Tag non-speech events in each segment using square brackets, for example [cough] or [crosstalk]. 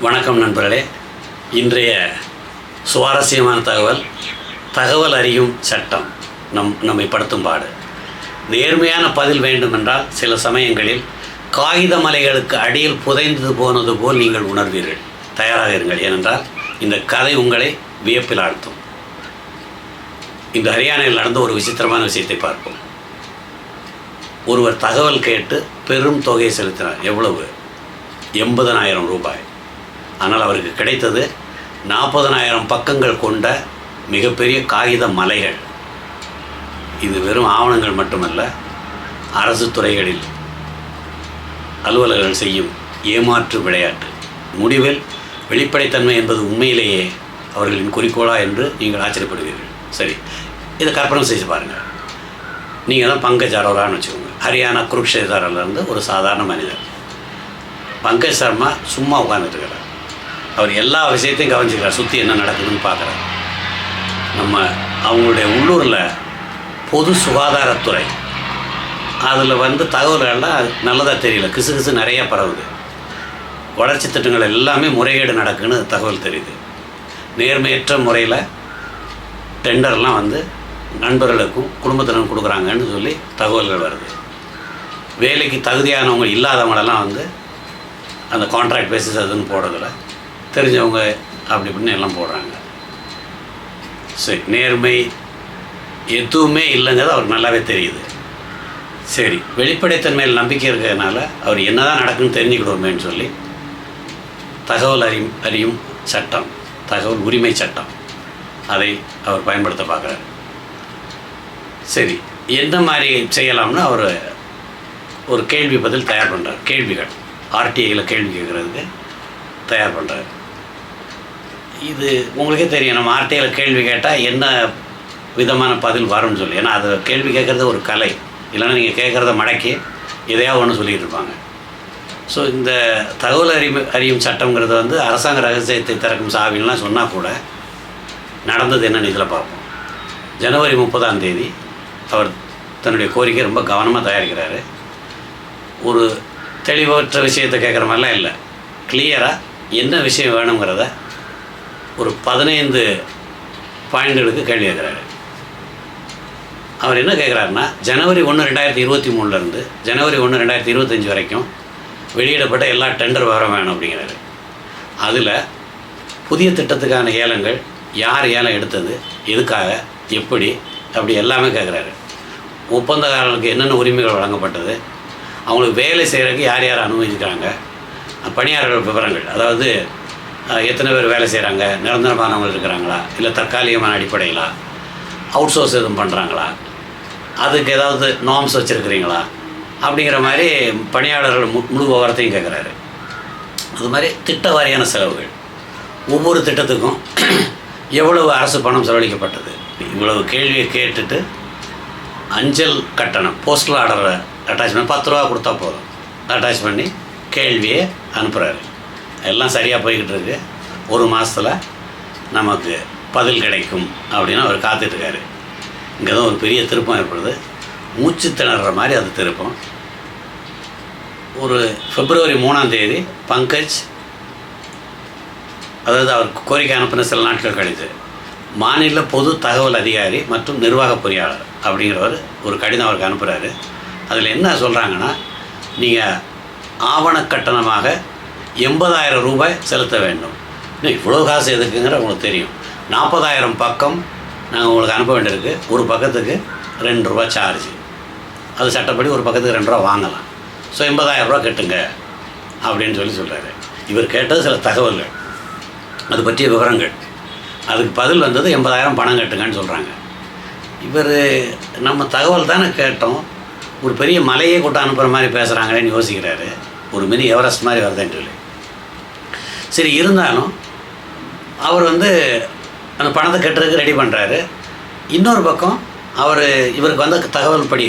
வணக்கம் நண்பர்களே. இன்றைய சுவாரஸ்யமான தகவல் தகவல் அறியும் சட்டம் நம் நம்மை படுத்தும் பாடு. நேர்மையான பதில் வேண்டுமென்றால் சில சமயங்களில் காகித மலைகளுக்கு அடியில் புதைந்து போனது போல் நீங்கள் உணர்வீர்கள். தயாராக இருங்கள். ஏனென்றால் இந்த கதை உங்களை வியப்பில் ஆழ்த்தும். இந்த ஹரியானாவில் நடந்த ஒரு விசித்திரமான விஷயத்தை பார்ப்போம். ஒருவர் தகவல் கேட்டு பெரும் தொகையை செலுத்தினார். எவ்வளவு? எண்பதனாயிரம் ரூபாய். ஆனால் அவருக்கு கிடைத்தது நாற்பதனாயிரம் பக்கங்கள் கொண்ட மிகப்பெரிய காகித மலைகள். இது வெறும் ஆவணங்கள் மட்டுமல்ல அரசு துறைகளில் அலுவலர்கள் செய்யும் ஏமாற்று விளையாட்டு. முடிவில் வெளிப்படைத்தன்மை என்பது உண்மையிலேயே அவர்களின் குறிக்கோளா என்று நீங்கள் ஆச்சரியப்படுவீர்கள். சரி இதை கற்பனை செய்து பாருங்கள். நீங்கள் தான் பங்கஜ் அரோரான்னு வச்சுக்கோங்க. ஹரியானா குருக்ஷேதாரிலிருந்து ஒரு சாதாரண மனிதர். பங்கஜ் சர்மா சும்மா உட்காந்துட்டுருக்கிறார் அவர் எல்லா விஷயத்தையும் கவனிச்சுக்கிறார். சுற்றி என்ன நடக்குதுன்னு பார்க்குறார். நம்ம அவங்களுடைய உள்ளூரில் பொது சுகாதாரத்துறை. அதில் வந்து தகவல்கள்லாம் நல்லதாக தெரியல. கிசு கிசு நிறையா பரவுது. வளர்ச்சி திட்டங்கள் எல்லாமே முறைகேடு நடக்குன்னு தகவல் தெரியுது. நேர்மையற்ற முறையில் டெண்டர்லாம் வந்து நண்பர்களுக்கும் குடும்பத்தினரும் கொடுக்குறாங்கன்னு சொல்லி தகவல்கள் வருது. வேலைக்கு தகுதியானவங்க இல்லாதவங்களெல்லாம் வந்து அந்த கான்ட்ராக்ட் பேசிஸ் அதுன்னு போடுறதில்ல. தெரிஞ்சவங்க அப்படி இப்படின்னு எல்லாம் போடுறாங்க. சரி நேர்மை எதுவுமே இல்லைங்கிறது அவருக்கு நல்லாவே தெரியுது. சரி வெளிப்படைத்தன்மையில் நம்பிக்கை இருக்கிறதுனால அவர் என்னதான் நடக்குன்னு தெரிஞ்சுக்கிடுவோமேன்னு சொல்லி தகவல் அறியும் அறியும் சட்டம் தகவல் உரிமை சட்டம் அதை அவர் பயன்படுத்த பார்க்குறாரு. சரி எந்த மாதிரி செய்யலாம்னு அவர் ஒரு கேள்வி பதில் தயார் பண்ணுறார் கேள்விகள் ஆர்டிஐயில் கேள்வி கேட்குறதுக்கு தயார் பண்ணுறாரு இது உங்களுக்கே தெரியும் நம்ம ஆர்டிஐயில் கேள்வி கேட்டால் என்ன விதமான பதில் வரும்னு சொல்லி. ஏன்னா அது கேள்வி கேட்குறது ஒரு கலை. இல்லைன்னா நீங்கள் கேட்குறத மடக்கி எதையா ஒன்று சொல்லிகிட்டு இருப்பாங்க. ஸோ இந்த தகவல் அறிவு அறியும் சட்டங்கிறது வந்து அரசாங்க ரகசியத்தை திறக்கும் சாவின்லாம் சொன்னால் கூட நடந்தது என்னன்னு இதில் பார்ப்போம். ஜனவரி முப்பதாம் தேதி அவர் தன்னுடைய கோரிக்கை ரொம்ப கவனமாக தயாரிக்கிறாரு. ஒரு தெளிவற்ற விஷயத்தை கேட்குற மாதிரிலாம் இல்லை. கிளியராக என்ன விஷயம் வேணுங்கிறத ஒரு பதினைந்து பாயிண்ட்களுக்கு கேள்வி கேட்குறாரு. அவர் என்ன கேட்குறாருன்னா ஜனவரி ஒன்று ரெண்டாயிரத்தி இருபத்தி மூணுலேருந்து ஜனவரி ஒன்று ரெண்டாயிரத்தி இருபத்தஞ்சி வரைக்கும் வெளியிடப்பட்ட எல்லா டெண்டர் விவரம் வேணும் அப்படிங்கிறாரு. அதில் புதிய திட்டத்துக்கான ஏலங்கள் யார் ஏலம் எடுத்தது எதுக்காக எப்படி அப்படி எல்லாமே கேட்குறாரு. ஒப்பந்தக்காரர்களுக்கு என்னென்ன உரிமைகள் வழங்கப்பட்டது அவங்களுக்கு வேலை செய்கிறதுக்கு யார் யார் அனுமதிக்கிறாங்க பணியாளர்கள் விவரங்கள் அதாவது எத்தனை பேர் வேலை செய்கிறாங்க நிரந்தரமானவங்க இருக்கிறாங்களா? இல்லை தற்காலிகமான அடிப்படையிலா? அவுட் சோர்ஸ் எதுவும் பண்ணுறாங்களா அதுக்கு ஏதாவது நார்ம்ஸ் வச்சுருக்கிறீங்களா? அப்படிங்கிற மாதிரி பணியாளர்கள் மு முழு விவரத்தையும் கேட்குறாரு அது மாதிரி திட்ட வாரியான செலவுகள். ஒவ்வொரு திட்டத்துக்கும் [clears throat] எவ்வளவு அரசு பணம் செலவழிக்கப்பட்டது? இவ்வளவு கேள்வியை கேட்டுட்டு அஞ்சல் கட்டணம் போஸ்டல் ஆர்டரை அட்டாச் பண்ணி பத்து ரூபா கொடுத்தா போதும். அட்டாச் பண்ணி கேள்வியை அனுப்புகிறாரு எல்லாம் சரியாக போய்கிட்டு இருக்கு ஒரு மாதத்தில் நமக்கு பதில் கிடைக்கும் அப்படின்னு அவர் காத்துட்ருக்காரு. இங்கே தான் ஒரு பெரிய திருப்பம் ஏற்படுது. மூச்சு திணற மாதிரி அது திருப்பம். ஒரு பிப்ரவரி மூணாம் தேதி பங்கஜ் அதாவது அவர் கோரிக்கை அனுப்பின சில நாட்கள் கழித்து மாநில பொது தகவல் அதிகாரி மற்றும் நிர்வாக பொறியாளர் அப்படிங்கிறவர் ஒரு கடிதம் அவருக்கு அனுப்புகிறாரு அதில் என்ன சொல்கிறாங்கன்னா நீங்கள் ஆவண கட்டணமாக எண்பதாயிரம் ரூபாய் செலுத்த வேண்டும். இன்னும் இவ்வளோ காசு எதுக்குங்கிற உங்களுக்கு தெரியும். நாற்பதாயிரம் பக்கம் நாங்கள் உங்களுக்கு அனுப்ப வேண்டியிருக்கு. ஒரு பக்கத்துக்கு ரெண்டு ரூபா சார்ஜ் அது சட்டப்படி ஒரு பக்கத்துக்கு ரெண்டு ரூபா வாங்கலாம். ஸோ எண்பதாயிரம் ரூபா கட்டுங்க அப்படின்னு சொல்லி சொல்கிறாரு இவர் கேட்டது சில தகவல்கள். அது பற்றிய விவரங்கள். அதுக்கு பதில் வந்தது எண்பதாயிரம் பணம் கட்டுங்கன்னு சொல்கிறாங்க இவர் நம்ம தகவல் தானே கேட்டோம். ஒரு பெரிய மலையே கூட்ட அனுப்புகிற மாதிரி பேசுகிறாங்களேன்னு யோசிக்கிறாரு. ஒரு மினி எவரெஸ்ட் மாதிரி வருதுன்னு சொல்லி. சரி இருந்தாலும் அவர் வந்து அந்த பணத்தை கட்டுறதுக்கு ரெடி பண்ணுறாரு இன்னொரு பக்கம் அவர் இவருக்கு வந்த தகவல் படி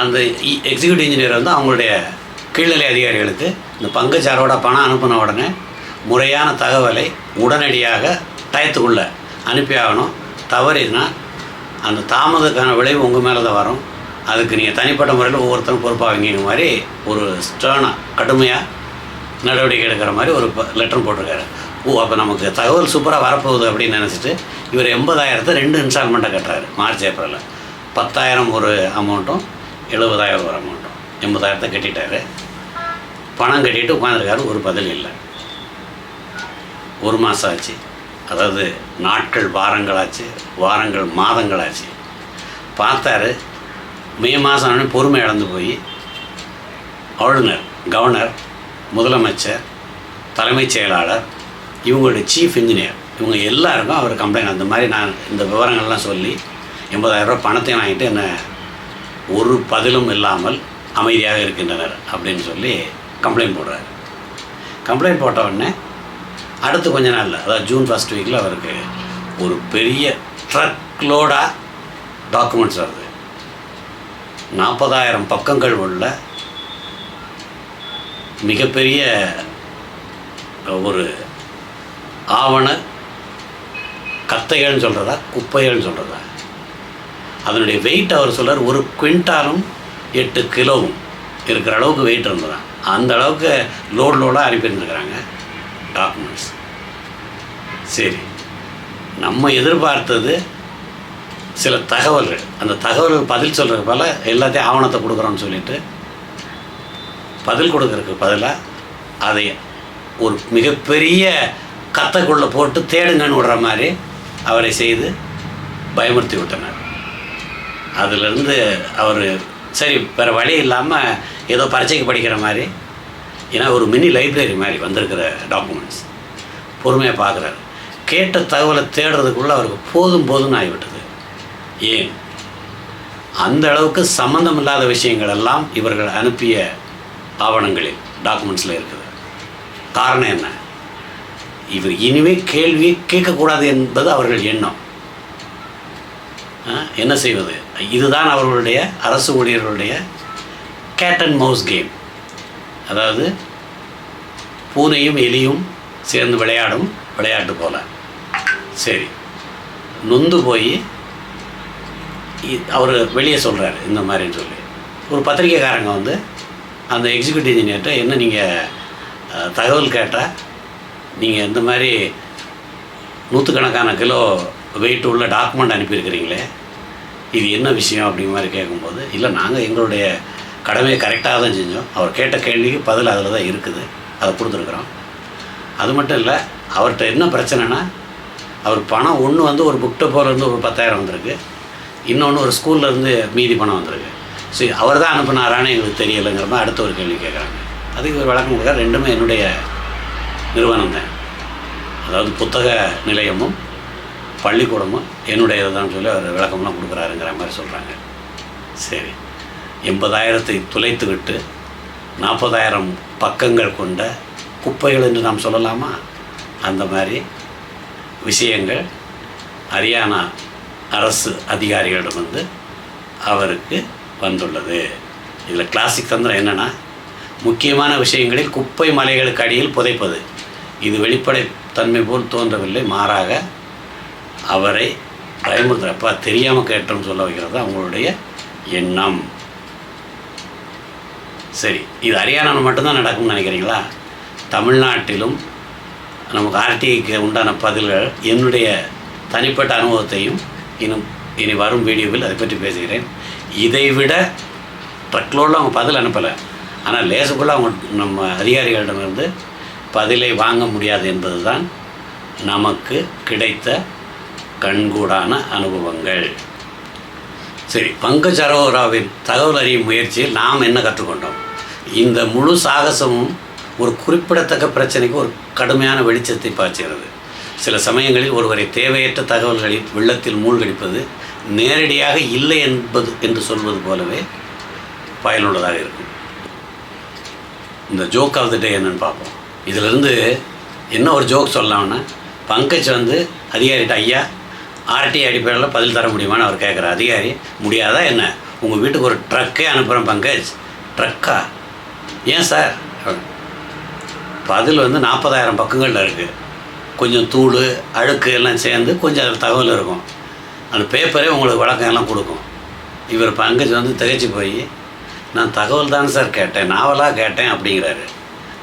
அந்த e-, எக்ஸிக்யூட்டிவ் இன்ஜினியர் வந்து அவங்களுடைய கீழ்நிலை அதிகாரிகளுக்கு இந்த பங்குச்சாரோட பணம் அனுப்பின உடனே முறையான தகவலை உடனடியாக டயத்துக்குள்ளே அனுப்பி ஆகணும். தவறினா அந்த தாமதத்துக்கான விளைவு உங்கள் மேலே தான் வரும். அதுக்கு நீங்கள் தனிப்பட்ட முறையில் ஒவ்வொருத்தரும் பொறுப்பாவீங்க மாதிரி ஒரு ஸ்டர்னாக கடுமையாக நடவடிக்கை எடுக்கிற மாதிரி ஒரு லெட்டர் போட்டிருக்காரு. ஓ அப்போ நமக்கு தகவல் சூப்பராக வரப்போகுது அப்படின்னு நினச்சிட்டு இவர் எண்பதாயிரத்தை ரெண்டு இன்ஸ்டால்மெண்ட்டாக கட்டுறாரு மார்ச் ஏப்ரலில். பத்தாயிரம் ஒரு அமௌண்ட்டும் எழுபதாயிரம் ஒரு அமௌண்ட்டும் எண்பதாயிரத்தை கட்டிட்டாரு. பணம் கட்டிட்டு உட்காந்துருக்காரு ஒரு பதில் இல்லை. ஒரு மாதம் ஆச்சு. அதாவது நாட்கள் வாரங்களாச்சு வாரங்கள் மாதங்களாச்சு பார்த்தாரு. மே மாதம் பொறுமை இழந்து போய் ஆளுநர் கவர்னர் முதலமைச்சர் தலைமைச் செயலாளர் இவங்களுடைய சீஃப் இன்ஜினியர் இவங்க எல்லாருக்கும் அவர் கம்ப்ளைண்ட் அந்த மாதிரி நான் இந்த விவரங்கள்லாம் சொல்லி எண்பதாயிரரூபா பணத்தையும் வாங்கிட்டு என்ன ஒரு பதிலும் இல்லாமல் அமைதியாக இருக்கின்றனர் அப்படின்னு சொல்லி கம்ப்ளைண்ட் போடுறாரு. கம்ப்ளைண்ட் போட்ட உடனே அடுத்து கொஞ்ச நாளில் அதாவது ஜூன் ஃபஸ்ட் வீக்கில் அவருக்கு ஒரு பெரிய ட்ரக் லோடாக டாக்குமெண்ட்ஸ் வருது. நாற்பதாயிரம் பக்கங்கள் உள்ள மிகப்பெரிய ஒரு ஆவண கத்தைகள்னு சொல்கிறதா குப்பைகள்னு சொல்கிறதா அதனுடைய வெயிட் அவர் சொல்கிறார் ஒரு குவிண்டாலும் எட்டு கிலோவும் இருக்கிற அளவுக்கு வெயிட் இருந்ததான் அந்த அளவுக்கு லோடு லோடாக அனுப்பியிருந்துருக்குறாங்க டாக்குமெண்ட்ஸ் சரி நம்ம எதிர்பார்த்தது சில தகவல்கள். அந்த தகவல்கள் பதில் சொல்கிற போல எல்லாத்தையும் ஆவணத்தை கொடுக்குறோன்னு சொல்லிட்டு பதில் கொடுக்கறதுக்கு பதிலாக அதை ஒரு மிகப்பெரிய கத்தைக்குள்ளே போட்டு தேடுங்கன்னு விடுற மாதிரி அவரை செய்து பயமுறுத்தி விட்டனர். அதிலிருந்து அவர் சரி வேறு வழி இல்லாமல் ஏதோ பரீட்சைக்கு படிக்கிற மாதிரி ஏன்னா ஒரு மினி லைப்ரரி மாதிரி வந்திருக்கிற டாக்குமெண்ட்ஸ் பொறுமையாக பார்க்குறாரு கேட்ட தகவலை தேடுறதுக்குள்ளே அவருக்கு போதும் போதும்னு ஆகிவிட்டது. ஏன்? அந்த அளவுக்கு சம்மந்தம் இல்லாத விஷயங்கள் எல்லாம் இவர்கள் அனுப்பிய ஆவணங்களில் டாக்குமெண்ட்ஸில் இருக்குது. காரணம் என்ன? இவர் இனிமே கேள்வி கேட்கக்கூடாது என்பது அவர்கள் எண்ணம். ஆ, என்ன செய்வது? இதுதான் அவர்களுடைய அரசு ஊழியர்களுடைய கேட் அண்ட் மவுஸ் கேம் அதாவது பூனையும் எலியும் சேர்ந்து விளையாடும் விளையாட்டு போல. சரி. நொந்து போய் அவர் வெளியே சொல்கிறாரு இந்த மாதிரின்னு சொல்லி. ஒரு பத்திரிக்கைக்காரங்க வந்து அந்த எக்ஸிக்யூட்டிவ் இன்ஜினியர்கிட்ட என்ன நீங்கள் தகவல் கேட்டால் நீங்கள் இந்த மாதிரி நூற்றுக்கணக்கான கிலோ வெயிட் உள்ள டாக்குமெண்ட் அனுப்பியிருக்கிறீங்களே இது என்ன விஷயம் அப்படிங்கிற மாதிரி கேட்கும்போது இல்லை நாங்கள் எங்களுடைய கடமையை கரெக்டாக தான் செஞ்சோம். அவர் கேட்ட கேள்விக்கு பதில் அதில் தான் இருக்குது. அதை கொடுத்துருக்குறோம். அது மட்டும் இல்லை அவர்கிட்ட என்ன பிரச்சனைனா அவர் பணம் ஒன்று வந்து ஒரு புக் டெப்போலேருந்து ஒரு பத்தாயிரம் வந்திருக்கு. இன்னொன்று ஒரு ஸ்கூல்லேருந்து மீதி பணம் வந்திருக்கு. ஸோ அவர் தான் அனுப்புனாரான்னு எங்களுக்கு தெரியலைங்கிற மாதிரி அடுத்த ஒரு கேள்வி கேட்குறாங்க. அதுக்கு ஒரு விளக்கம் கொடுக்க ரெண்டுமே என்னுடைய நிறுவனம் தான். அதாவது புத்தக நிலையமும் பள்ளிக்கூடமும் என்னுடைய தான் சொல்லி அவர் விளக்கம்லாம் கொடுக்குறாருங்கிற மாதிரி சொல்கிறாங்க சரி எண்பதாயிரத்தை துளைத்து விட்டு நாற்பதாயிரம் பக்கங்கள் கொண்ட குப்பைகள் என்று நாம் சொல்லலாமா? அந்த மாதிரி விஷயங்கள் ஹரியானா அரசு அதிகாரிகளிடம் வந்து அவருக்கு வந்துள்ளது. இதில் கிளாசிக் தந்திரம் என்னென்னா முக்கியமான விஷயங்களில் குப்பை மலைகளுக்கு அடியில் புதைப்பது. இது வெளிப்படை தன்மை போல் தோன்றவில்லை மாறாக அவரை பயமுறுத்துறப்பா தெரியாமல் கேட்டோம்னு சொல்ல வைக்கிறது அவங்களுடைய எண்ணம். சரி இது ஹரியானாவில் மட்டும்தான் நடக்கும்னு நினைக்கிறீங்களா? தமிழ்நாட்டிலும் நமக்கு ஆர்டிஐக்கு உண்டான பதில்கள் என்னுடைய தனிப்பட்ட அனுபவத்தையும் இன்னும் இனி வரும் வீடியோவில் அதை பற்றி பேசுகிறேன். இதை விட ட்ரக்லோடில் அவங்க பதில் அனுப்பலை. ஆனால் லேசுக்குள்ளே அவங்க நம்ம அதிகாரிகளிடமிருந்து பதிலை வாங்க முடியாது என்பது தான் நமக்கு கிடைத்த கண்கூடான அனுபவங்கள். சரி பங்கஜ் அரோராவின் தகவல் அறியும் முயற்சியில் நாம் என்ன கற்றுக்கொண்டோம்? இந்த முழு சாகசமும் ஒரு குறிப்பிடத்தக்க பிரச்சனைக்கு ஒரு கடுமையான வெளிச்சத்தை பாய்ச்சுகிறது சில சமயங்களில் ஒருவரை தேவையற்ற தகவல்களில் வெள்ளத்தில் மூழ்கடிப்பது நேரடியாக இல்லை என்பது என்று சொல்வது போலவே பயனுள்ளதாக இருக்கும். இந்த ஜோக் ஆஃப் த டே என்னன்னு பார்ப்போம். இதிலிருந்து என்ன ஒரு ஜோக் சொல்லலாம்னா பங்கஜ் வந்து அதிகாரிட்ட ஐயா ஆர்டி அடிப்படையில் பதில் தர முடியுமான்னு அவர் கேட்குற அதிகாரி முடியாதா என்ன? உங்கள் வீட்டுக்கு ஒரு ட்ரக்கே அனுப்புகிறேன் பங்கஜ். ட்ரக்கா ஏன் சார்? பதில் வந்து நாற்பதாயிரம் பக்கங்களில் இருக்குது கொஞ்சம் தூள் அழுக்கு எல்லாம் சேர்ந்து கொஞ்சம் அதில் தகவல் இருக்கும். அந்த பேப்பரே உங்களுக்கு விளக்கம் எல்லாம் கொடுக்கும். இவர் பங்கஜ் வந்து திகைச்சு போய் நான் தகவல் தாங்க சார் கேட்டேன் நாவலாக கேட்டேன் அப்படிங்கிறாரு.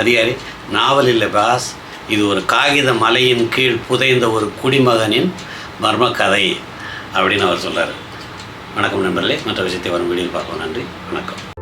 அதிகாரி நாவல் இல்லை பாஸ் இது ஒரு காகித மலையின் கீழ் புதைந்த ஒரு குடிமகனின் மர்ம கதை அப்படின்னு அவர் சொல்கிறார் வணக்கம் நண்பர்களே மற்ற விஷயத்தை வரும் வீடியோவில் பார்ப்போம். நன்றி வணக்கம்.